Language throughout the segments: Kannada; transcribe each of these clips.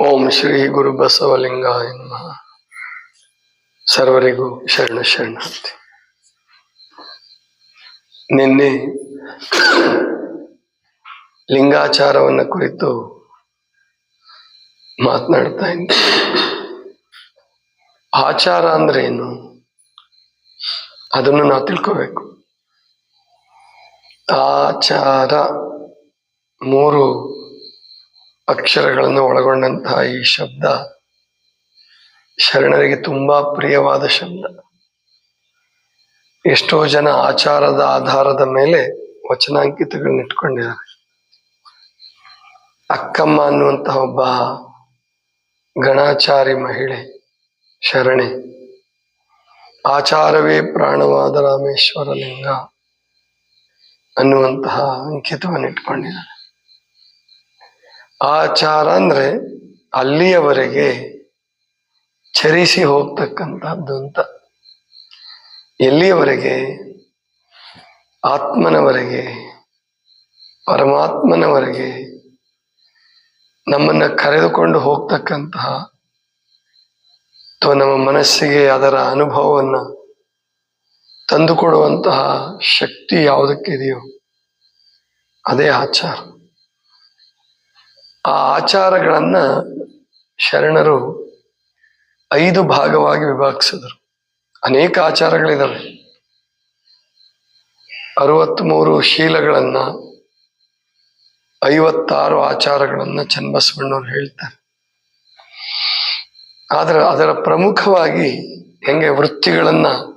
ಓಂ ಶ್ರೀ ಗುರು ಬಸವಲಿಂಗ ಸರ್ವರಿಗೂ ಶರಣ ಶರಣ ನಿನ್ನೆ ಲಿಂಗಾಚಾರವನ್ನ ಕುರಿತು ಮಾತನಾಡ್ತಾ ಇದ್ದೆ. ಆಚಾರ ಅಂದ್ರೆ ಏನು ಅದನ್ನು ನಾವು ತಿಳ್ಕೋಬೇಕು. ಆಚಾರ ಮೂರು ಅಕ್ಷರಗಳನ್ನು ಒಳಗೊಂಡಂತಹ ಈ ಶಬ್ದ ಶರಣರಿಗೆ ತುಂಬಾ ಪ್ರಿಯವಾದ ಶಬ್ದ. ಎಷ್ಟೋ ಜನ ಆಚಾರದ ಆಧಾರದ ಮೇಲೆ ವಚನಾಂಕಿತಗಳನ್ನ ಇಟ್ಕೊಂಡಿದ್ದಾರೆ. ಅಕ್ಕಮ್ಮ ಅನ್ನುವಂತಹ ಒಬ್ಬ ಗಣಾಚಾರಿ ಮಹಿಳೆ, ಶರಣೆ ಆಚಾರವೇ ಪ್ರಾಣವಾದ ರಾಮೇಶ್ವರ ಲಿಂಗ ಅನ್ನುವಂತಹ ಅಂಕಿತವನ್ನು ಇಟ್ಕೊಂಡಿದ್ದಾರೆ. ಆಚಾರ ಅಂದ್ರೆ ಅಲ್ಲಿಯವರೆಗೆ ಚರಿಸಿ ಹೋಗ್ತಕ್ಕಂಥದ್ದು ಅಂತ. ಎಲ್ಲಿಯವರೆಗೆ? ಆತ್ಮನವರೆಗೆ, ಪರಮಾತ್ಮನವರೆಗೆ ನಮ್ಮನ್ನ ಕರೆದುಕೊಂಡು ಹೋಗ್ತಕ್ಕಂತಹ ಅಥವಾ ನಮ್ಮ ಮನಸ್ಸಿಗೆ ಅದರ ಅನುಭವವನ್ನು ತಂದುಕೊಡುವಂತಹ ಶಕ್ತಿ ಯಾವುದಕ್ಕಿದೆಯೋ ಅದೇ ಆಚಾರ. ಆ ಆಚಾರಗಳನ್ನ ಶರಣರು ಐದು ಭಾಗವಾಗಿ ವಿಭಾಗಿಸಿದರು. ಅನೇಕ ಆಚಾರಗಳಿದಾವೆ. ಅರವತ್ಮೂರು ಶೀಲಗಳನ್ನ, ಐವತ್ತಾರು ಆಚಾರಗಳನ್ನ ಚನ್ನಬಸವಣ್ಣವ್ರು ಹೇಳ್ತಾರೆ. ಆದ್ರೆ ಅದರ ಪ್ರಮುಖವಾಗಿ ಹೆಂಗೆ ವೃತ್ತಿಗಳನ್ನು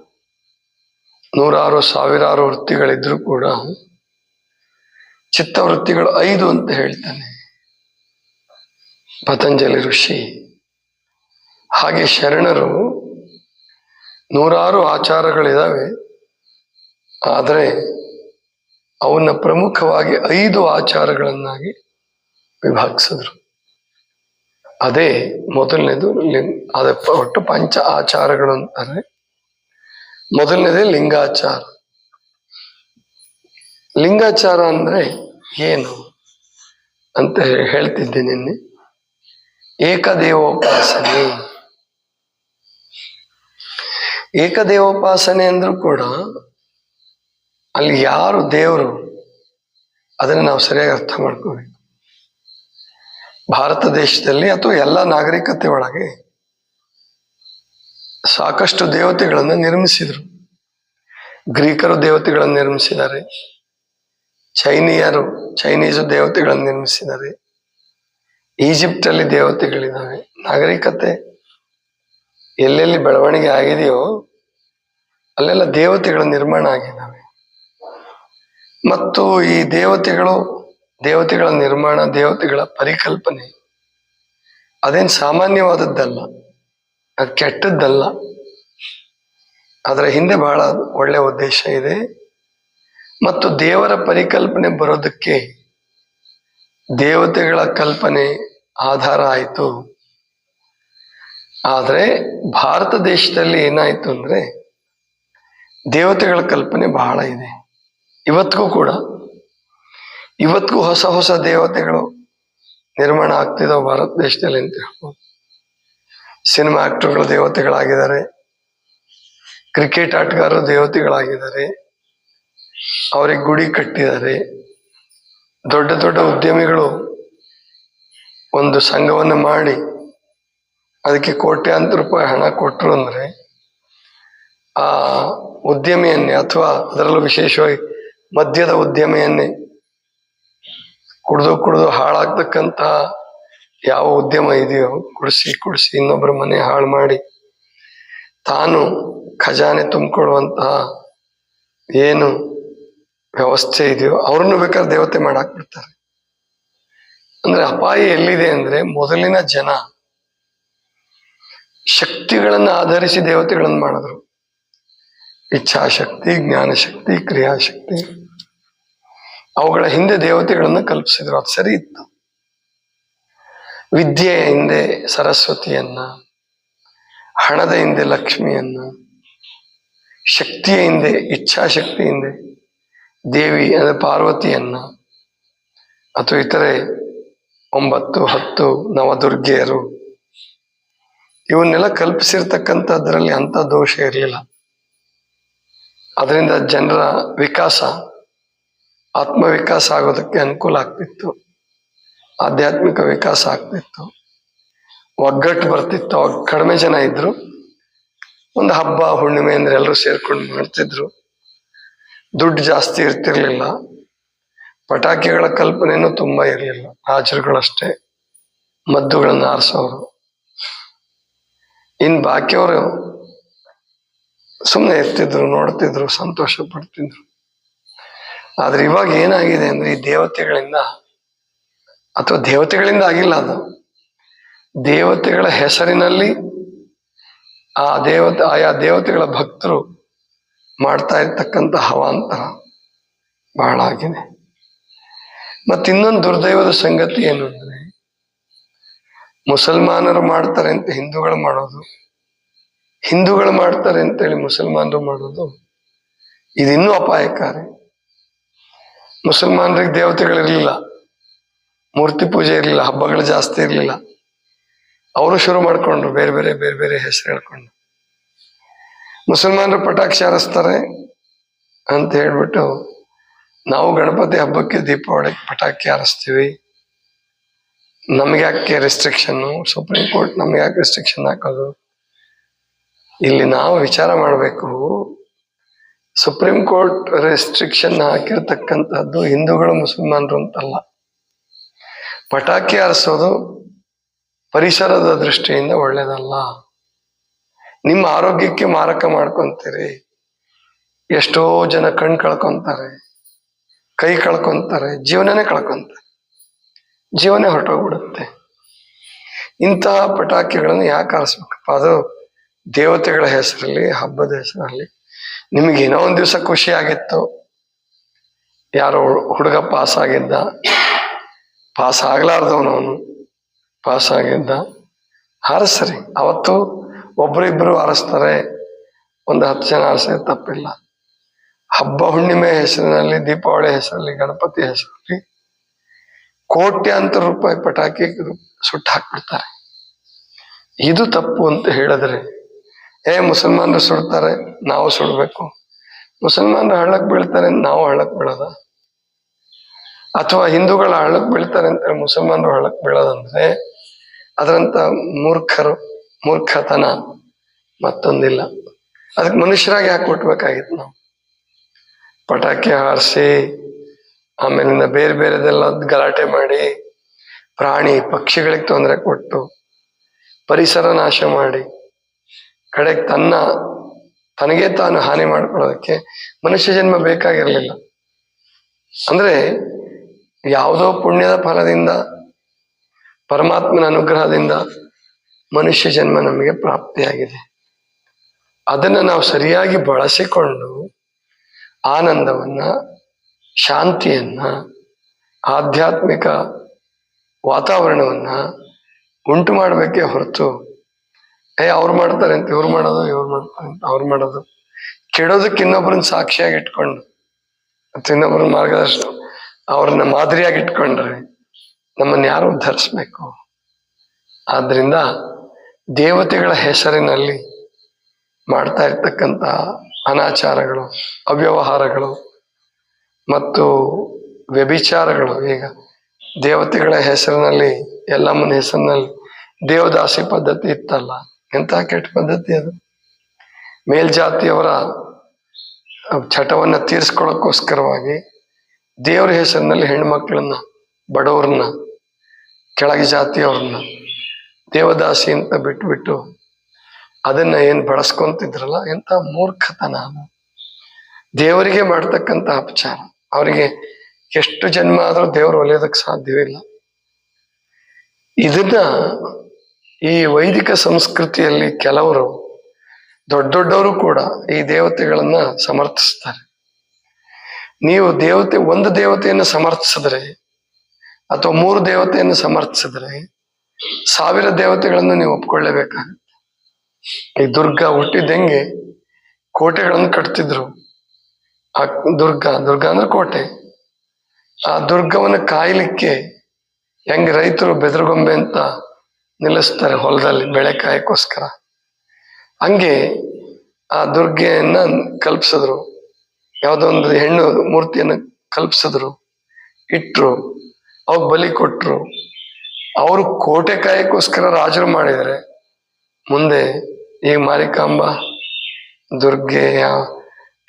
ನೂರಾರು, ಸಾವಿರಾರು ವೃತ್ತಿಗಳಿದ್ರೂ ಕೂಡ ಚಿತ್ತವೃತ್ತಿಗಳು ಐದು ಅಂತ ಹೇಳ್ತಾನೆ. ಪತಂಜಲಿ ಋಷಿ. ಹಾಗೆ ಶರಣರು ನೂರಾರು ಆಚಾರಗಳಿದಾವೆ. ಆದರೆ ಅವನ್ನ ಪ್ರಮುಖವಾಗಿ ಐದು ಆಚಾರಗಳನ್ನಾಗಿ ವಿಭಾಗಿಸಿದ್ರು. ಅದೇ ಮೊದಲನೇದು ಅದ ಒಟ್ಟು ಪಂಚ ಆಚಾರಗಳು ಅಂತಾರೆ ಮೊದಲನೇದೇ ಲಿಂಗಾಚಾರ. ಲಿಂಗಾಚಾರ ಅಂದ್ರೆ ಏನು ಅಂತ ಹೇಳ್ತಿದ್ದೆ ನಿನ್ನೆ. ಏಕದೇವೋಪಾಸನೆ. ಏಕದೇವೋಪಾಸನೆ ಅಂದ್ರೂ ಕೂಡ ಅಲ್ಲಿ ಯಾರು ದೇವರು ಅದನ್ನು ನಾವು ಸರಿಯಾಗಿ ಅರ್ಥ ಮಾಡ್ಕೋಬೇಕು. ಭಾರತ ದೇಶದಲ್ಲಿ ಅಥವಾ ಎಲ್ಲ ನಾಗರಿಕತೆ ಒಳಗೆ ಸಾಕಷ್ಟು ದೇವತೆಗಳನ್ನು ನಿರ್ಮಿಸಿದರು. ಗ್ರೀಕರು ದೇವತೆಗಳನ್ನು ನಿರ್ಮಿಸಿದ್ದಾರೆ. ಚೈನೀಯರು, ಚೈನೀಸು ದೇವತೆಗಳನ್ನು ನಿರ್ಮಿಸಿದ್ದಾರೆ. ಈಜಿಪ್ಟ್ ಅಲ್ಲಿ ದೇವತೆಗಳಿದ್ದಾವೆ. ನಾಗರಿಕತೆ ಎಲ್ಲೆಲ್ಲಿ ಬೆಳವಣಿಗೆ ಆಗಿದೆಯೋ ಅಲ್ಲೆಲ್ಲ ದೇವತೆಗಳ ನಿರ್ಮಾಣ ಆಗಿದ್ದಾವೆ. ಮತ್ತು ಈ ದೇವತೆಗಳು ದೇವತೆಗಳ ನಿರ್ಮಾಣ, ದೇವತೆಗಳ ಪರಿಕಲ್ಪನೆ. ಅದೇನು ಸಾಮಾನ್ಯವಾದದ್ದಲ್ಲ, ಅದು ಕೆಟ್ಟದ್ದಲ್ಲ. ಅದರ ಹಿಂದೆ ಬಹಳ ಒಳ್ಳೆಯ ಉದ್ದೇಶ ಇದೆ. ಮತ್ತು ದೇವರ ಪರಿಕಲ್ಪನೆ ಬರೋದಕ್ಕೆ ದೇವತೆಗಳ ಕಲ್ಪನೆ ಆಧಾರ ಆಯಿತು. ಆದರೆ ಭಾರತ ದೇಶದಲ್ಲಿ ಏನಾಯಿತು ಅಂದ್ರೆ ದೇವತೆಗಳ ಕಲ್ಪನೆ ಬಹಳ ಇದೆ. ಇವತ್ತಿಗೂ ಕೂಡ ಇವತ್ತಿಗೂ ಹೊಸ ಹೊಸ ದೇವತೆಗಳು ನಿರ್ಮಾಣ ಆಗ್ತಿದಾವೆ ಭಾರತ ದೇಶದಲ್ಲಿ ಅಂತ ಹೇಳ್ಬೋದು. ಸಿನಿಮಾ ಆಕ್ಟರ್ಗಳು ದೇವತೆಗಳಾಗಿದ್ದಾರೆ. ಕ್ರಿಕೆಟ್ ಆಟಗಾರರು ದೇವತೆಗಳಾಗಿದ್ದಾರೆ. ಅವರಿಗೆ ಗುಡಿ ಕಟ್ಟಿದ್ದಾರೆ. ದೊಡ್ಡ ದೊಡ್ಡ ಉದ್ಯಮಿಗಳು ಒಂದು ಸಂಘವನ್ನು ಮಾಡಿ ಅದಕ್ಕೆ ಕೋಟ್ಯಾಂತರ ರೂಪಾಯಿ ಹಣ ಕೊಟ್ಟರು ಅಂದರೆ ಆ ಉದ್ಯಮಿಯನ್ನೇ ಅಥವಾ ಅದರಲ್ಲೂ ವಿಶೇಷವಾಗಿ ಮದ್ಯದ ಉದ್ಯಮೆಯನ್ನೇ ಕುಡಿದು ಕುಡ್ದು ಹಾಳಾಗ್ತಕ್ಕಂತ ಯಾವ ಉದ್ಯಮ ಇದೆಯೋ ಕುಡಿಸಿ ಕುಡಿಸಿ ಇನ್ನೊಬ್ಬರ ಮನೆ ಹಾಳು ಮಾಡಿ ತಾನು ಖಜಾನೆ ತುಂಬಿಕೊಳ್ಳುವಂತಹ ಏನು ವ್ಯವಸ್ಥೆ ಇದೆಯೋ ಅವ್ರನ್ನು ಬೇಕಾದ್ರೆ ದೇವತೆ ಮಾಡಾಕ್ಬಿಡ್ತಾರೆ ಅಂದ್ರೆ ಅಪಾಯ ಎಲ್ಲಿದೆ ಅಂದ್ರೆ ಮೊದಲಿನ ಜನ ಶಕ್ತಿಗಳನ್ನ ಆಧರಿಸಿ ದೇವತೆಗಳನ್ನು ಮಾಡಿದ್ರು. ಇಚ್ಛಾಶಕ್ತಿ, ಜ್ಞಾನಶಕ್ತಿ, ಕ್ರಿಯಾಶಕ್ತಿ. ಅವುಗಳ ಹಿಂದೆ ದೇವತೆಗಳನ್ನು ಕಲ್ಪಿಸಿದ್ರು. ಅದು ಸರಿ ಇತ್ತು. ವಿದ್ಯೆಯ ಹಿಂದೆ ಸರಸ್ವತಿಯನ್ನ, ಹಣದ ಹಿಂದೆ ಲಕ್ಷ್ಮಿಯನ್ನ, ಶಕ್ತಿಯ ಹಿಂದೆ, ಇಚ್ಛಾಶಕ್ತಿ ಹಿಂದೆ, ದೇವಿ ಅಂದರೆ ಪಾರ್ವತಿಯನ್ನ, ಅಥವಾ ಇತರೆ ಒಂಬತ್ತು, ಹತ್ತು ನವದುರ್ಗೆಯರು, ಇವನ್ನೆಲ್ಲ ಕಲ್ಪಿಸಿರ್ತಕ್ಕಂಥದ್ರಲ್ಲಿ ಅಂಥ ದೋಷ ಇರಲಿಲ್ಲ. ಅದರಿಂದ ಜನರ ವಿಕಾಸ ಆತ್ಮವಿಕಾಸ ಆಗೋದಕ್ಕೆ ಅನುಕೂಲ ಆಗ್ತಿತ್ತು. ಆಧ್ಯಾತ್ಮಿಕ ವಿಕಾಸ ಆಗ್ತಿತ್ತು. ಒಗ್ಗಟ್ಟು ಬರ್ತಿತ್ತು. ಅವಾಗ ಕಡಿಮೆ ಜನ ಇದ್ರು. ಒಂದು ಹಬ್ಬ, ಹುಣ್ಣಿಮೆ ಅಂದ್ರೆ ಎಲ್ಲರೂ ಸೇರ್ಕೊಂಡು ಮಾಡ್ತಿದ್ರು. ದುಡ್ಡು ಜಾಸ್ತಿ ಇರ್ತಿರ್ಲಿಲ್ಲ. ಪಟಾಕಿಗಳ ಕಲ್ಪನೆನೂ ತುಂಬಾ ಇರಲಿಲ್ಲ. ರಾಜರುಗಳಷ್ಟೇ. ಮದ್ದುಗಳನ್ನ ಆರಿಸೋರು. ಇನ್ ಬಾಕಿಯವರು ಸುಮ್ಮನೆ ಇರ್ತಿದ್ರು, ನೋಡ್ತಿದ್ರು, ಸಂತೋಷ ಪಡ್ತಿದ್ರು. ಆದ್ರೆ ಇವಾಗ ಏನಾಗಿದೆ ಅಂದ್ರೆ ಈ ದೇವತೆಗಳಿಂದ ಅಥವಾ ದೇವತೆಗಳಿಂದ ಆಗಿಲ್ಲ ಅದು. ದೇವತೆಗಳ ಹೆಸರಿನಲ್ಲಿ ಆ ದೇವತೆ, ಆಯಾ ದೇವತೆಗಳ ಭಕ್ತರು ಮಾಡ್ತಾ ಇರ್ತಕ್ಕಂಥ ಹವಾಂತರ ಬಹಳ ಆಗಿದೆ. ಮತ್ತಿನ್ನೊಂದು ದುರ್ದೈವದ ಸಂಗತಿ ಏನು ಅಂದ್ರೆ, ಮುಸಲ್ಮಾನರು ಮಾಡ್ತಾರೆ ಅಂತ ಹಿಂದೂಗಳು ಮಾಡೋದು, ಹಿಂದೂಗಳು ಮಾಡ್ತಾರೆ ಅಂತೇಳಿ ಮುಸಲ್ಮಾನರು ಮಾಡೋದು, ಇದಿನ್ನೂ ಅಪಾಯಕಾರಿ. ಮುಸಲ್ಮಾನರಿಗೆ ದೇವತೆಗಳಿರಲಿಲ್ಲ. ಮೂರ್ತಿ ಪೂಜೆ ಇರಲಿಲ್ಲ, ಹಬ್ಬಗಳು ಜಾಸ್ತಿ ಇರಲಿಲ್ಲ. ಅವರು ಶುರು ಮಾಡಿಕೊಂಡ್ರು ಬೇರೆ ಬೇರೆ ಬೇರೆ ಬೇರೆ ಹೆಸರು ಹೇಳ್ಕೊಂಡು. ಮುಸಲ್ಮಾನರು ಪಟಾಕ್ಷಿ ಹಾರಿಸ್ತಾರೆ ಅಂತ ಹೇಳ್ಬಿಟ್ಟು ನಾವು ಗಣಪತಿ ಹಬ್ಬಕ್ಕೆ ದೀಪಾವಳಿಗೆ ಪಟಾಕಿ ಹಾರಿಸ್ತೀವಿ. ನಮ್ಗೆ ಯಾಕೆ ರೆಸ್ಟ್ರಿಕ್ಷನ್ನು ಸುಪ್ರೀಂ ಕೋರ್ಟ್ ನಮ್ಗೆ ಯಾಕೆ ರೆಸ್ಟ್ರಿಕ್ಷನ್ ಹಾಕೋದು? ಇಲ್ಲಿ ನಾವು ವಿಚಾರ ಮಾಡಬೇಕು. ಸುಪ್ರೀಂ ಕೋರ್ಟ್ ರೆಸ್ಟ್ರಿಕ್ಷನ್ ಹಾಕಿರ್ತಕ್ಕಂಥದ್ದು ಹಿಂದೂಗಳು, ಮುಸಲ್ಮಾನರು ಅಂತಲ್ಲ. ಪಟಾಕಿ ಹಾರಿಸೋದು ಪರಿಸರದ ದೃಷ್ಟಿಯಿಂದ ಒಳ್ಳೇದಲ್ಲ. ನಿಮ್ಮ ಆರೋಗ್ಯಕ್ಕೆ ಮಾರಕ ಮಾಡ್ಕೊಂತೀರಿ. ಎಷ್ಟೋ ಜನ ಕಣ್ ಕಳ್ಕೊಂತಾರೆ, ಕೈ ಕಳ್ಕೊಂತಾರೆ, ಜೀವನನೇ ಕಳ್ಕೊಂತಾರೆ. ಜೀವನ ಹೊರಟೋಗ್ಬಿಡುತ್ತೆ. ಇಂತಹ ಪಟಾಕಿಗಳನ್ನು ಯಾಕೆ ಹಾರಿಸ್ಬೇಕಪ್ಪ ಅದು ದೇವತೆಗಳ ಹೆಸರಲ್ಲಿ, ಹಬ್ಬದ ಹೆಸರಲ್ಲಿ ನಿಮಗೆ ಏನೋ ಒಂದು ದಿವಸ ಖುಷಿ ಆಗಿತ್ತು. ಯಾರೋ ಹುಡುಗ ಪಾಸ್ ಆಗಿದ್ದ. ಪಾಸ್ ಆಗ್ಲಾರ್ದವನವನು ಪಾಸ್ ಆಗಿದ್ದ. ಹಾರಿಸ್ರಿ. ಅವತ್ತು ಒಬ್ಬರಿಬ್ಬರು ಹಾರಿಸ್ತಾರೆ. ಒಂದು ಹತ್ತು ಜನ ಹಾರಿಸಿದ್ರೆ ತಪ್ಪಿಲ್ಲ. ಹಬ್ಬ ಹುಣ್ಣಿಮೆ ಹೆಸರಿನಲ್ಲಿ, ದೀಪಾವಳಿ ಹೆಸರಲ್ಲಿ, ಗಣಪತಿ ಹೆಸರಲ್ಲಿ ಕೋಟ್ಯಾಂತರ ರೂಪಾಯಿ ಪಟಾಕಿ ಸುಟ್ಟು ಹಾಕ್ಬಿಡ್ತಾರೆ. ಇದು ತಪ್ಪು ಅಂತ ಹೇಳಿದ್ರೆ ಏ, ಮುಸಲ್ಮಾನರು ಸುಡ್ತಾರೆ, ನಾವು ಸುಡ್ಬೇಕು. ಮುಸಲ್ಮಾನರು ಹಳ್ಳಕ್ ಬೀಳ್ತಾರೆ, ನಾವು ಹಳ್ಳಕ್ ಬೀಳೋದ? ಅಥವಾ ಹಿಂದೂಗಳ ಹಳ್ಳಕ್ ಬೀಳ್ತಾರೆ ಅಂತ ಮುಸಲ್ಮಾನರು ಹಳ್ಳಕ್ ಬೀಳೋದಂದ್ರೆ ಅದರಂತ ಮೂರ್ಖರು, ಮೂರ್ಖತನ ಮತ್ತೊಂದಿಲ್ಲ. ಅದಕ್ಕೆ ಮನುಷ್ಯರಾಗಿ ಯಾಕೆ ಕೊಟ್ಬೇಕಾಗಿತ್ತು ನಾವು? ಪಟಾಕಿ ಹಾರಿಸಿ, ಆಮೇಲಿಂದ ಬೇರೆ ಬೇರೆದೆಲ್ಲ ಗಲಾಟೆ ಮಾಡಿ, ಪ್ರಾಣಿ ಪಕ್ಷಿಗಳಿಗೆ ತೊಂದರೆ ಕೊಟ್ಟು, ಪರಿಸರ ನಾಶ ಮಾಡಿ ಕಡೆಗೆ ತನ್ನ, ತನಗೆ ತಾನು ಹಾನಿ ಮಾಡ್ಕೊಳ್ಳೋದಕ್ಕೆ ಮನುಷ್ಯ ಜನ್ಮ ಬೇಕಾಗಿರಲಿಲ್ಲ. ಅಂದ್ರೆ ಯಾವುದೋ ಪುಣ್ಯದ ಫಲದಿಂದ, ಪರಮಾತ್ಮನ ಅನುಗ್ರಹದಿಂದ ಮನುಷ್ಯ ಜನ್ಮ ನಮಗೆ ಪ್ರಾಪ್ತಿಯಾಗಿದೆ. ಅದನ್ನು ನಾವು ಸರಿಯಾಗಿ ಬಳಸಿಕೊಂಡು ಆನಂದವನ್ನ, ಶಾಂತಿಯನ್ನ, ಆಧ್ಯಾತ್ಮಿಕ ವಾತಾವರಣವನ್ನ ಉಂಟು ಮಾಡಬೇಕೇ ಹೊರತು ಏ, ಅವ್ರು ಮಾಡ್ತಾರೆ ಅಂತ, ಇವ್ರು ಮಾಡೋದು, ಇವ್ರು ಮಾಡ್ತಾರೆ ಅಂತ ಅವ್ರು ಮಾಡೋದು. ಕೆಡೋದಕ್ಕೆ ಇನ್ನೊಬ್ಬರನ್ನ ಸಾಕ್ಷಿಯಾಗಿ ಇಟ್ಕೊಂಡು, ಮತ್ತು ಇನ್ನೊಬ್ಬರನ್ನ ಮಾರ್ಗದರ್ಶನ, ಅವ್ರನ್ನ ಮಾದರಿಯಾಗಿ ಇಟ್ಕೊಂಡ್ರೆ ನಮ್ಮನ್ನ ಯಾರು ಉದ್ಧರಿಸ್ಬೇಕು ಆದ್ರಿಂದ ದೇವತೆಗಳ ಹೆಸರಿನಲ್ಲಿ ಮಾಡ್ತಾ ಇರ್ತಕ್ಕಂಥ ಅನಾಚಾರಗಳು, ಅವ್ಯವಹಾರಗಳು ಮತ್ತು ವ್ಯಭಿಚಾರಗಳು, ಈಗ ದೇವತೆಗಳ ಹೆಸರಿನಲ್ಲಿ ಎಲ್ಲಮ್ಮನ ಹೆಸರಿನಲ್ಲಿ ದೇವದಾಸಿ ಪದ್ಧತಿ ಇತ್ತಲ್ಲ ಎಂಥ ಕೆಟ್ಟ ಪದ್ಧತಿ ಅದು? ಮೇಲ್ಜಾತಿಯವರ ಚಟವನ್ನು ತೀರಿಸ್ಕೊಳ್ಳೋಕ್ಕೋಸ್ಕರವಾಗಿ ದೇವರ ಹೆಸರಿನಲ್ಲಿ ಹೆಣ್ಮಕ್ಳನ್ನ ಬಡವ್ರನ್ನ, ಕೆಳಗೆ ಜಾತಿಯವ್ರನ್ನ, ದೇವದಾಸಿ ಅಂತ ಬಿಟ್ಬಿಟ್ಟು ಅದನ್ನ ಏನ್ ಬಳಸ್ಕೊಂತಿದ್ರಲ್ಲ, ಎಂತ ಮೂರ್ಖತನ ಅದು. ದೇವರಿಗೆ ಮಾಡ್ತಕ್ಕಂತ ಅಪಚಾರ. ಅವರಿಗೆ ಎಷ್ಟು ಜನ್ಮ ಆದ್ರೂ ದೇವರು ಒಲಿಯೋದಕ್ಕೆ ಸಾಧ್ಯವಿಲ್ಲ. ಇದನ್ನ ಈ ವೈದಿಕ ಸಂಸ್ಕೃತಿಯಲ್ಲಿ ಕೆಲವರು ದೊಡ್ಡ ದೊಡ್ಡವರು ಕೂಡ ಈ ದೇವತೆಗಳನ್ನ ಸಮರ್ಥಿಸ್ತಾರೆ. ನೀವು ದೇವತೆ, ಒಂದು ದೇವತೆಯನ್ನು ಸಮರ್ಥಿಸಿದ್ರೆ ಅಥವಾ ಮೂರು ದೇವತೆಯನ್ನು ಸಮರ್ಥಿಸಿದ್ರೆ ಸಾವಿರ ದೇವತೆಗಳನ್ನು ನೀವು ಒಪ್ಕೊಳ್ಳೇಬೇಕಾಗುತ್ತೆ. ಈ ದುರ್ಗ ಹುಟ್ಟಿದಂಗೆ ಕೋಟೆಗಳನ್ನು ಕಟ್ತಿದ್ರು. ಆ ದುರ್ಗ ದುರ್ಗ ಅಂದ್ರೆ ಕೋಟೆ. ಆ ದುರ್ಗವನ್ನು ಕಾಯಲಿಕ್ಕೆ ಹೆಂಗ್ ರೈತರು ಬೆದರುಗೊಂಬೆ ಅಂತ ನಿಲ್ಲಿಸ್ತಾರೆ ಹೊಲದಲ್ಲಿ ಬೆಳೆ ಕಾಯಕ್ಕೋಸ್ಕರ ಹಂಗೆ ಆ ದುರ್ಗೆಯನ್ನ ಕಲ್ಪಿಸಿದ್ರು. ಯಾವುದೋ ಒಂದು ಹೆಣ್ಣು ಮೂರ್ತಿಯನ್ನು ಕಲ್ಪಿಸಿದ್ರು, ಇಟ್ರು ಅವ್ ಬಲಿ ಕೊಟ್ರು. ಅವರು ಕೋಟೆ ಕಾಯಕ್ಕೋಸ್ಕರ ರಾಜರು ಮಾಡಿದರೆ, ಮುಂದೆ ಈಗ ಮಾರಿಕಾಂಬ ದುರ್ಗೆ ಆ-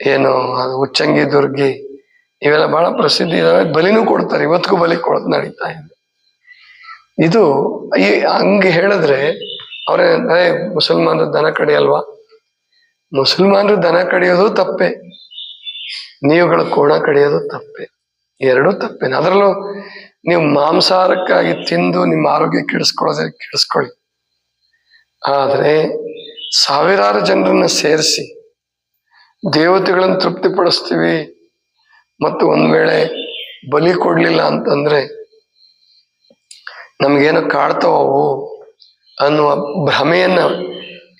ಏನು, ಅದು ಉಚ್ಚಂಗಿ ದುರ್ಗಿ, ಇವೆಲ್ಲ ಬಹಳ ಪ್ರಸಿದ್ಧಿ ಇದಾವೆ. ಬಲಿನೂ ಕೊಡ್ತಾರೆ, ಇವತ್ತಿಗೂ ಬಲಿ ಕೊಡೋದು ನಡೀತಾ ಇದೆ. ಇದು ಈ ಹಂಗೆ ಹೇಳಿದ್ರೆ ಅವ್ರೇ ಮುಸಲ್ಮಾನರು ದನ ಕಡಿಯಲ್ವಾ? ಮುಸಲ್ಮಾನರು ದನ ಕಡಿಯೋದು ತಪ್ಪೆ. ನೀವುಗಳು ಕೋಣ ಕಡಿಯೋದು ತಪ್ಪೆ. ಎರಡೂ ತಪ್ಪೇನೆ. ಅದರಲ್ಲೂ ನೀವು ಮಾಂಸಾಹಾರಕ್ಕಾಗಿ ತಿಂದು ನಿಮ್ಮ ಆರೋಗ್ಯ ಕೆಡಿಸ್ಕೊಳ್ಳೋದೇ ಕೆಡಿಸ್ಕೊಳ್ಳಿ. ಆದರೆ ಸಾವಿರಾರು ಜನರನ್ನ ಸೇರಿಸಿ ದೇವತೆಗಳನ್ನು ತೃಪ್ತಿಪಡಿಸ್ತೀವಿ. ಮತ್ತು ಒಂದು ವೇಳೆ ಬಲಿ ಕೊಡ್ಲಿಲ್ಲ ಅಂತಂದ್ರೆ ನಮ್ಗೇನು ಕಾಡ್ತಾವು ಅನ್ನುವ ಭ್ರಮೆಯನ್ನು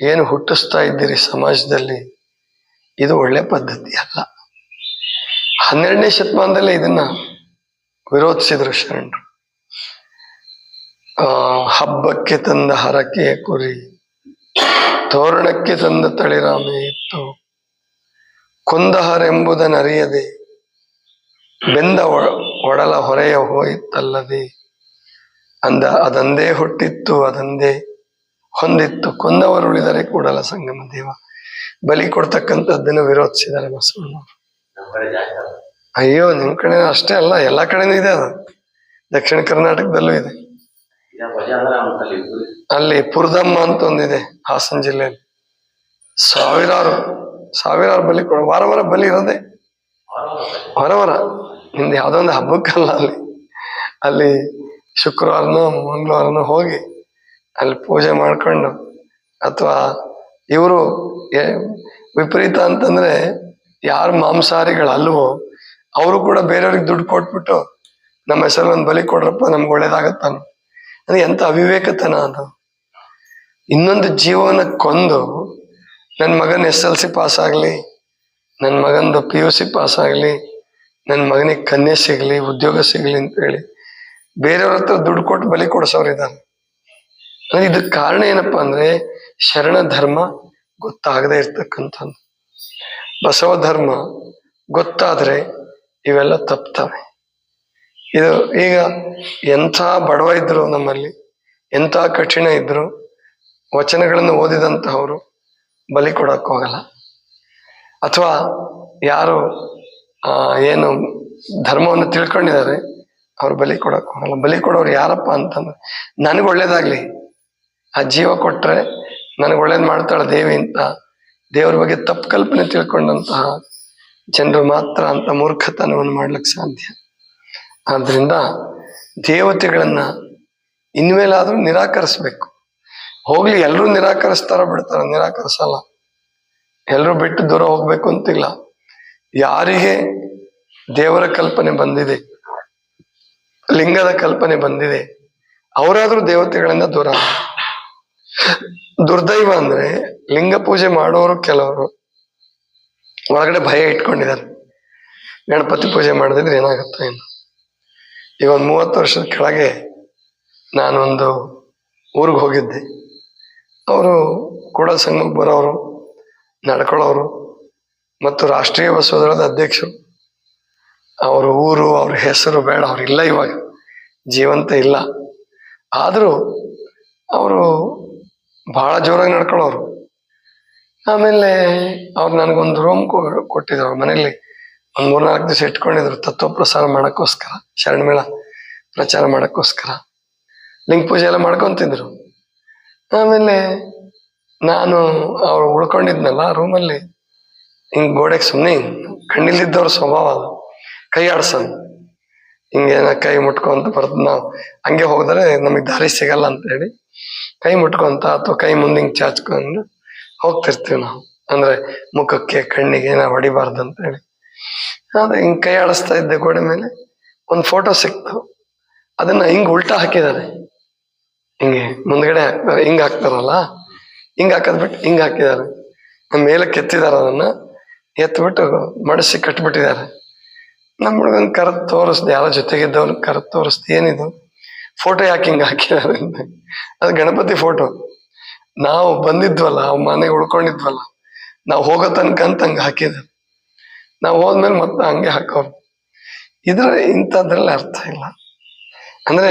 ಏನು ಹುಟ್ಟಿಸ್ತಾ ಇದ್ದೀರಿ ಸಮಾಜದಲ್ಲಿ, ಇದು ಒಳ್ಳೆ ಪದ್ಧತಿ ಅಲ್ಲ. ಹನ್ನೆರಡನೇ ಶತಮಾನದಲ್ಲೇ ಇದನ್ನ ವಿರೋಧಿಸಿದ್ರು ಶರಣರು. ಹಬ್ಬಕ್ಕೆ ತಂದ ಹರಕೆಯ ಕುರಿ, ತೋರಣಕ್ಕೆ ತಂದ ತಳಿರಾಮೆ ಇತ್ತು. ಕೊಂದಹರೆಂಬುದನ್ನರಿಯದೆ ಬೆಂದ ಒಡಲ ಹೊರೆಯ ಹೋಯಿತಲ್ಲದೆ ಅಂದ, ಅದಂದೇ ಹುಟ್ಟಿತ್ತು, ಅದಂದೇ ಹೊಂದಿತ್ತು ಕೊಂದವರುಳಿದರೆ ಕೂಡಲ ಸಂಗಮ ದೇವ. ಬಲಿ ಕೊಡ್ತಕ್ಕಂಥದ್ದನ್ನು ವಿರೋಧಿಸಿದ್ದಾರೆ ಬಸವಣ್ಣವರು. ಅಯ್ಯೋ, ನಿಮ್ ಕಡೆ ಅಷ್ಟೇ ಅಲ್ಲ, ಎಲ್ಲಾ ಕಡೆನೂ ಇದೆ ಅದು. ದಕ್ಷಿಣ ಕರ್ನಾಟಕದಲ್ಲೂ ಇದೆ. ಅಲ್ಲಿ ಪುರದಮ್ಮ ಅಂತ ಒಂದಿದೆ ಹಾಸನ ಜಿಲ್ಲೆಯಲ್ಲಿ. ಸಾವಿರಾರು ಸಾವಿರಾರು ಬಲಿ ಕೊಡ, ವಾರ ವಾರ ಬಲಿ ಇರೋದೆ. ವಾರ ವಾರ. ನಿಮ್ದು ಯಾವ್ದೊಂದು ಹಬ್ಬಕ್ಕಲ್ಲ ಅಲ್ಲಿ. ಅಲ್ಲಿ ಶುಕ್ರವಾರನೋ, ಮಂಗಳವಾರನೋ ಹೋಗಿ ಅಲ್ಲಿ ಪೂಜೆ ಮಾಡ್ಕೊಂಡು, ಅಥವಾ ಇವರು ವಿಪರೀತ ಅಂತಂದ್ರೆ ಯಾರು ಮಾಂಸಾಹಾರಿಗಳು ಅಲ್ವೋ, ಅವರು ಕೂಡ ಬೇರೆಯವ್ರಿಗೆ ದುಡ್ಡು ಕೊಟ್ಬಿಟ್ಟು ನಮ್ಮ ಹೆಸರು ಒಂದು ಬಲಿ ಕೊಡ್ರಪ್ಪ, ನಮ್ಗೆ ಒಳ್ಳೇದಾಗತ್ತಾನ ಅಂದ್ರೆ ಎಂತ ಅವಿವೇಕತನ ಅದು. ಇನ್ನೊಂದು ಜೀವನ ಕೊಂದು ನನ್ನ ಮಗನ ಎಸ್ ಎಲ್ ಸಿ ಪಾಸ್ ಆಗಲಿ ನನ್ನ ಮಗನದು ಪಿ ಯು ಸಿ ಪಾಸ್ ಆಗಲಿ ನನ್ನ ಮಗನಿಗೆ ಕನ್ಯೆ ಸಿಗಲಿ, ಉದ್ಯೋಗ ಸಿಗಲಿ ಅಂತ ಹೇಳಿ ಬೇರೆಯವ್ರ ಹತ್ರ ದುಡ್ಡು ಕೊಟ್ಟು ಬಲಿ ಕೊಡಿಸೋರು ಇದ್ದಾರೆ ಅಂದ್ರೆ ಇದಕ್ಕೆ ಕಾರಣ ಏನಪ್ಪಾ ಅಂದ್ರೆ ಶರಣ ಧರ್ಮ ಗೊತ್ತಾಗದೆ ಇರ್ತಕ್ಕಂಥದ್ದು. ಬಸವ ಧರ್ಮ ಗೊತ್ತಾದ್ರೆ ಇವೆಲ್ಲ ತಪ್ತವೆ. ಇದು ಈಗ ಎಂಥ ಬಡವ ಇದ್ರು ನಮ್ಮಲ್ಲಿ, ಎಂಥ ಕಠಿಣ ಇದ್ರು, ವಚನಗಳನ್ನು ಓದಿದಂತಹವರು ಬಲಿ ಕೊಡಕ್ ಹೋಗಲ್ಲ. ಅಥವಾ ಯಾರು ಏನು ಧರ್ಮವನ್ನು ತಿಳ್ಕೊಂಡಿದ್ದಾರೆ ಅವ್ರು ಬಲಿ ಕೊಡಕ್ ಹೋಗಲ್ಲ. ಬಲಿ ಕೊಡೋರು ಯಾರಪ್ಪ ಅಂತಂದ್ರೆ, ನನಗೆ ಒಳ್ಳೇದಾಗ್ಲಿ. ಆ ಜೀವ ಕೊಟ್ರೆ ನನಗೆ ಒಳ್ಳೇದ್ ಮಾಡ್ತಾಳೆ ದೇವಿ ಅಂತ, ದೇವ್ರ ಬಗ್ಗೆ ತಪ್ಪು ಕಲ್ಪನೆ ತಿಳ್ಕೊಂಡಂತಹ ಜನರು ಮಾತ್ರ ಅಂತ ಮೂರ್ಖತನವನ್ನು ಮಾಡ್ಲಿಕ್ಕೆ ಸಾಧ್ಯ. ಆದ್ರಿಂದ ದೇವತೆಗಳನ್ನ ಇನ್ಮೇಲಾದ್ರೂ ನಿರಾಕರಿಸ್ಬೇಕು. ಹೋಗ್ಲಿ ಎಲ್ಲರೂ ನಿರಾಕರಿಸ್ತಾರ ಬಿಡ್ತಾರ, ನಿರಾಕರಿಸಲ್ಲ. ಎಲ್ಲರೂ ಬಿಟ್ಟು ದೂರ ಹೋಗ್ಬೇಕು ಅಂತಿಲ್ಲ. ಯಾರಿಗೆ ದೇವರ ಕಲ್ಪನೆ ಬಂದಿದೆ ಲಿಂಗದ ಕಲ್ಪನೆ ಬಂದಿದೆ. ಅವರಾದ್ರೂ ದೇವತೆಗಳಿಂದ ದೂರ ದುರ್ದೈವ ಅಂದ್ರೆ ಲಿಂಗ ಪೂಜೆ ಮಾಡೋರು ಕೆಲವರು. ಒಳಗಡೆ ಭಯ ಇಟ್ಕೊಂಡಿದ್ದಾರೆ. ಗಣಪತಿ ಪೂಜೆ ಮಾಡಿದ್ರೆ ಏನಾಗುತ್ತೋ ಏನು. ಈಗ ಒಂದು ಮೂವತ್ತು ವರ್ಷದ ಕೆಳಗೆ ನಾನೊಂದು ಊರಿಗೆ ಹೋಗಿದ್ದೆ. ಅವರು ಕೂಡ ಸಂಘಕ್ಕೆ ಬರೋರು, ನಡ್ಕೊಳ್ಳೋರು, ಮತ್ತು ರಾಷ್ಟ್ರೀಯ ಬಸವದಳದ ಅಧ್ಯಕ್ಷರು. ಅವ್ರ ಊರು, ಅವ್ರ ಹೆಸರು ಬೇಡ ಅವ್ರಿಲ್ಲ ಇವಾಗ. ಜೀವಂತ ಇಲ್ಲ. ಆದರೂ ಅವರು ಬಹಳ ಜೋರಾಗಿ ನಡ್ಕೊಳ್ಳೋರು. ಆಮೇಲೆ ಅವ್ರು ನನಗೊಂದು ರೂಮ್ ಕೊಟ್ಟಿದ್ರು ಅವ್ರ ಮನೇಲಿ. ಒಂದ್ ಮೂರ್ನಾಲ್ಕು ದಿವಸ ಇಟ್ಕೊಂಡಿದ್ರು. ತತ್ವ ಪ್ರಸಾರ ಮಾಡಕ್ಕೋಸ್ಕರ, ಶರಣಮೇಳ ಪ್ರಚಾರ ಮಾಡೋಕ್ಕೋಸ್ಕರ. ಲಿಂಗ ಪೂಜೆ ಎಲ್ಲ ಮಾಡ್ಕೊಂತಿದ್ರು. ಆಮೇಲೆ ನಾನು ಅವ್ರು ಉಳ್ಕೊಂಡಿದ್ನಲ್ಲ ರೂಮಲ್ಲಿ ಹಿಂಗೆ ಗೋಡೆಗೆ ಸುಮ್ಮನೆ ಕಣ್ಣಿಲ್ದಿದ್ದವ್ರ ಸ್ವಭಾವ ಅದು. ಕೈ ಆಡ್ಸನ್ ಹಿಂಗೇನ ಕೈ ಮುಟ್ಕೊಂತ ಬರ್ತ ನಾವು ಹಂಗೆ ಹೋದ್ರೆ ನಮಗೆ ದಾರಿ ಸಿಗಲ್ಲ ಅಂತ ಹೇಳಿ ಕೈ ಮುಟ್ಕೊಂತ ಅಥವಾ ಕೈ ಮುಂದೆ ಹಿಂಗ್ ಚಾಚ್ಕೊಂಡು ಹೋಗ್ತಿರ್ತೀವಿ ನಾವು. ಅಂದ್ರೆ ಮುಖಕ್ಕೆ ಕಣ್ಣಿಗೆ ಏನೋ ಹೊಡಿಬಾರ್ದು ಅಂತ ಹೇಳಿ. ಅದ ಹಿಂಗ್ ಕೈ ಆಡಿಸ್ತಾ ಇದ್ದೆ ಗೋಡೆ ಮೇಲೆ ಒಂದು ಫೋಟೋ ಸಿಕ್ತು ಅದನ್ನ ಹಿಂಗ್ ಉಲ್ಟಾ ಹಾಕಿದ್ದಾರೆ. ಹಿಂಗೆ ಮುಂದ್ಗಡೆ ಹಾಕ್ತಾರೆ. ಹಿಂಗ್ ಹಾಕ್ತಾರಲ್ಲ? ಹಿಂಗ್ ಹಾಕದ್ ಬಿಟ್ಟು ಹಿಂಗ್ ಹಾಕಿದ್ದಾರೆ. ಮೇಲೆ ಕೆತ್ತಿದಾರ ಅದನ್ನ. ಎತ್ಬಿಟ್ಟು ಮಡಿಸಿ ಕಟ್ಬಿಟ್ಟಿದ್ದಾರೆ. ನಮ್ಮ ಹುಡುಗನ್ ಕರೆದು ತೋರಿಸ್ದೆ, ಯಾರೋ ಜೊತೆಗಿದ್ದವ್ರು ಕರೆದು ತೋರಿಸ್ದೆ, ಏನಿದು? ಫೋಟೋ ಯಾಕೆ ಹಿಂಗೆ ಹಾಕಿದ್ದಾರೆ ಅಂತ. ಅದು ಗಣಪತಿ ಫೋಟೋ ನಾವು ಬಂದಿದ್ವಲ್ಲ ಅವ್ ಮನೆಗೆ ಉಳ್ಕೊಂಡಿದ್ವಲ್ಲ, ನಾವು ಹೋಗೋ ತನಕ ಅಂತ ಹಂಗೆ ಹಾಕಿದ್ರು. ನಾವು ಹೋದ್ಮೇಲೆ ಮತ್ತೆ ಹಂಗೆ ಹಾಕೋರು. ಇದ್ರ ಇಂಥದ್ರಲ್ಲಿ ಅರ್ಥ ಇಲ್ಲ. ಅಂದ್ರೆ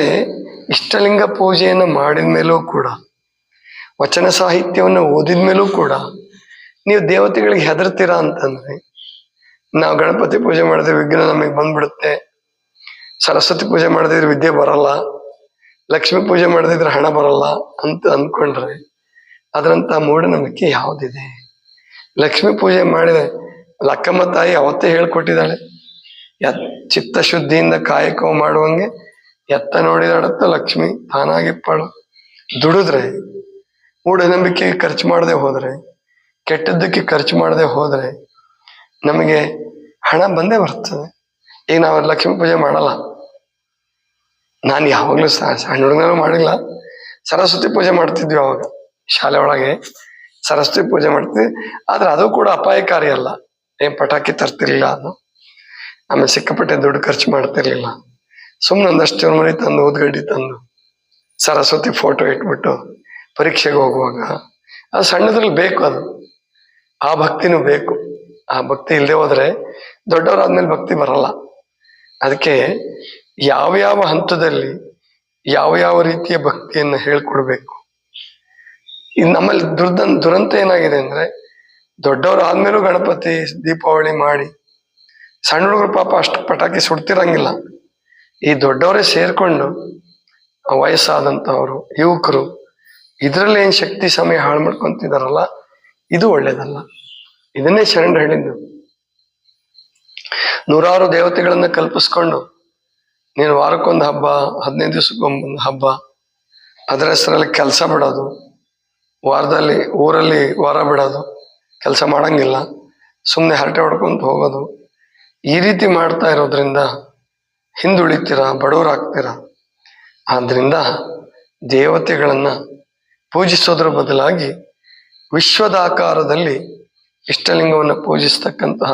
ಇಷ್ಟಲಿಂಗ ಪೂಜೆಯನ್ನು ಮಾಡಿದ ಮೇಲೂ ಕೂಡ, ವಚನ ಸಾಹಿತ್ಯವನ್ನು ಓದಿದ್ಮೇಲೂ ಕೂಡ, ನೀವು ದೇವತೆಗಳಿಗೆ ಹೆದರ್ತೀರಾ ಅಂತಂದ್ರೆ ನಾವು ಗಣಪತಿ ಪೂಜೆ ಮಾಡಿದ್ರೆ ವಿಘ್ನ ನಮಗೆ ಬಂದ್ಬಿಡುತ್ತೆ. ಸರಸ್ವತಿ ಪೂಜೆ ಮಾಡಿದ್ರೆ ವಿದ್ಯೆ ಬರಲ್ಲ. ಲಕ್ಷ್ಮಿ ಪೂಜೆ ಮಾಡದಿದ್ರೆ ಹಣ ಬರಲ್ಲ ಅಂತ ಅಂದ್ಕೊಂಡ್ರೆ ಅದರಂತ ಮೂಢನಂಬಿಕೆ ಯಾವುದಿದೆ? ಲಕ್ಷ್ಮಿ ಪೂಜೆ ಮಾಡಿದೆ ಲಕ್ಕಮ್ಮ ತಾಯಿ ಅವತ್ತೇ ಹೇಳ್ಕೊಟ್ಟಿದ್ದಾಳೆ. ಚಿತ್ತ ಶುದ್ಧಿಯಿಂದ ಕಾಯಕವು ಮಾಡುವಂಗೆ ಎತ್ತ ನೋಡಿದಾಡತ್ತ ಲಕ್ಷ್ಮಿ ತಾನಾಗಿಪ್ಪಳು ದುಡಿದ್ರೆ ಮೂಢನಂಬಿಕೆಗೆ ಖರ್ಚು ಮಾಡದೆ ಹೋದ್ರೆ, ಕೆಟ್ಟದ್ದಕ್ಕೆ ಖರ್ಚು ಮಾಡದೆ ಹೋದ್ರೆ ನಮಗೆ ಹಣ ಬಂದೇ ಬರ್ತದೆ ಈಗ ನಾವು ಲಕ್ಷ್ಮಿ ಪೂಜೆ ಮಾಡಲ್ಲ. ನಾನು ಯಾವಾಗಲೂ ಸಣ್ಣ ಹುಡುಗನೂ ಮಾಡಿಲ್ಲ. ಸರಸ್ವತಿ ಪೂಜೆ ಮಾಡ್ತಿದ್ವಿ ಅವಾಗ, ಶಾಲೆ ಒಳಗೆ. ಸರಸ್ವತಿ ಪೂಜೆ ಮಾಡ್ತಿದ್ವಿ. ಆದ್ರೆ ಅದು ಕೂಡ ಅಪಾಯಕಾರಿ ಅಲ್ಲ. ಏನ್ ಪಟಾಕಿ ತರ್ತಿರ್ಲಿಲ್ಲ ಅದು. ಆಮೇಲೆ ಸಿಕ್ಕಾಪಟ್ಟೆ ದುಡ್ಡು ಖರ್ಚು ಮಾಡ್ತಿರ್ಲಿಲ್ಲ. ಸುಮ್ಮನೆ ಒಂದಷ್ಟು ಮನೆ ತಂದು, ಊದ್ಗಡ್ಡಿ ತಂದು, ಸರಸ್ವತಿ ಫೋಟೋ ಇಟ್ಬಿಟ್ಟು ಪರೀಕ್ಷೆಗೆ ಹೋಗುವಾಗ. ಅದು ಸಣ್ಣದ್ರಲ್ಲಿ ಬೇಕು ಅದು. ಆ ಭಕ್ತಿನೂ ಬೇಕು. ಆ ಭಕ್ತಿ ಇಲ್ಲದೆ ಹೋದ್ರೆ ದೊಡ್ಡವರಾದ್ಮೇಲೆ ಭಕ್ತಿ ಬರಲ್ಲ. ಅದಕ್ಕೆ ಯಾವ ಯಾವ ಹಂತದಲ್ಲಿ ಯಾವ ಯಾವ ರೀತಿಯ ಭಕ್ತಿಯನ್ನು ಹೇಳ್ಕೊಡ್ಬೇಕು. ಇದು ನಮ್ಮಲ್ಲಿ ದುರ್ದ, ದುರಂತ ಏನಾಗಿದೆ ಅಂದ್ರೆ ದೊಡ್ಡವರು ಆದ್ಮೇಲೂ ಗಣಪತಿ ದೀಪಾವಳಿ ಮಾಡಿ ಸಣ್ಣ ಹುಡುಗರು ಪಾಪ ಅಷ್ಟು ಪಟಾಕಿ ಸುಡ್ತಿರಂಗಿಲ್ಲ. ಈ ದೊಡ್ಡವರೇ ಸೇರ್ಕೊಂಡು ವಯಸ್ಸಾದಂಥವ್ರು, ಯುವಕರು ಇದರಲ್ಲಿ ಏನು ಶಕ್ತಿ, ಸಮಯ ಹಾಳು ಮಾಡ್ಕೊಂತಿದಾರಲ್ಲ, ಇದು ಒಳ್ಳೇದಲ್ಲ. ಇದನ್ನೇ ಶರಣರು ಹೇಳಿದ್ದು. ನೂರಾರು ದೇವತೆಗಳನ್ನ ಕಲ್ಪಿಸ್ಕೊಂಡು ನೀನು ವಾರಕ್ಕೊಂದು ಹಬ್ಬ, ಹದಿನೈದು ದಿವಸಕ್ಕೊಂದು ಹಬ್ಬ, ಅದರ ಹೆಸರಲ್ಲಿ ಕೆಲಸ ಬಿಡೋದು, ವಾರದಲ್ಲಿ, ಊರಲ್ಲಿ ವಾರ ಬಿಡೋದು, ಕೆಲಸ ಮಾಡಂಗಿಲ್ಲ ಸುಮ್ಮನೆ ಹರಟೆ ಹೊಡ್ಕೊಂತ ಹೋಗೋದು, ಈ ರೀತಿ ಮಾಡ್ತಾ ಇರೋದ್ರಿಂದ ಹಿಂದುಳಿತೀರ, ಬಡವರಾಗ್ತೀರ? ಆದ್ರಿಂದ ದೇವತೆಗಳನ್ನು ಪೂಜಿಸೋದ್ರ ಬದಲಾಗಿ ವಿಶ್ವದ ಆಕಾರದಲ್ಲಿ ಇಷ್ಟಲಿಂಗವನ್ನು ಪೂಜಿಸ್ತಕ್ಕಂತಹ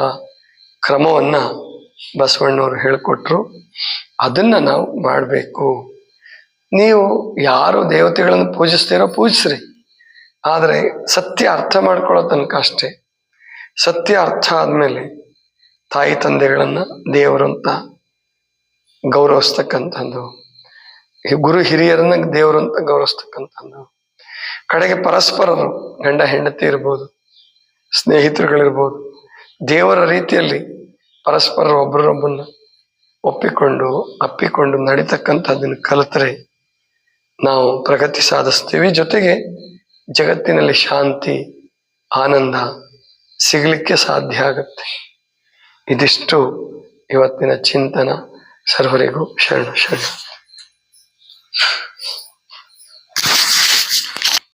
ಕ್ರಮವನ್ನ ಬಸವಣ್ಣವರು ಹೇಳಿಕೊಟ್ರು. ಅದನ್ನ ನಾವು ಮಾಡಬೇಕು. ನೀವು ಯಾರು ದೇವತೆಗಳನ್ನು ಪೂಜಿಸ್ತೀರೋ ಪೂಜಿಸ್ರಿ. ಆದರೆ ಸತ್ಯ ಅರ್ಥ ಮಾಡ್ಕೊಳ್ಳೋ ತನಕ ಅಷ್ಟೇ. ಸತ್ಯ ಅರ್ಥ ಆದಮೇಲೆ ತಾಯಿ ತಂದೆಗಳನ್ನು ದೇವರು ಅಂತ ಗೌರವಿಸ್ತಕ್ಕಂಥದ್ದು ಗುರು ಹಿರಿಯರನ್ನ ದೇವರು ಅಂತ ಗೌರವಿಸ್ತಕ್ಕಂಥದ್ದು. ಕಡೆಗೆ ಪರಸ್ಪರರು ಗಂಡ ಹೆಂಡತಿ ಇರ್ಬೋದು, ಸ್ನೇಹಿತರುಗಳಿರ್ಬೋದು ದೇವರ ರೀತಿಯಲ್ಲಿ ಪರಸ್ಪರ ಒಬ್ಬರೊಬ್ಬನ್ನ ಒಪ್ಪಿಕೊಂಡು, ಅಪ್ಪಿಕೊಂಡು ನಡೀತಕ್ಕಂಥದ್ದನ್ನು ಕಲಿತರೆ ನಾವು ಪ್ರಗತಿ ಸಾಧಿಸ್ತೀವಿ. ಜೊತೆಗೆ ಜಗತ್ತಿನಲ್ಲಿ ಶಾಂತಿ, ಆನಂದ ಸಿಗಲಿಕ್ಕೆ ಸಾಧ್ಯ ಆಗುತ್ತೆ. ಇದಿಷ್ಟು ಇವತ್ತಿನ ಚಿಂತನ. ಸರ್ವರಿಗೂ ಶರಣ ಶರಣ.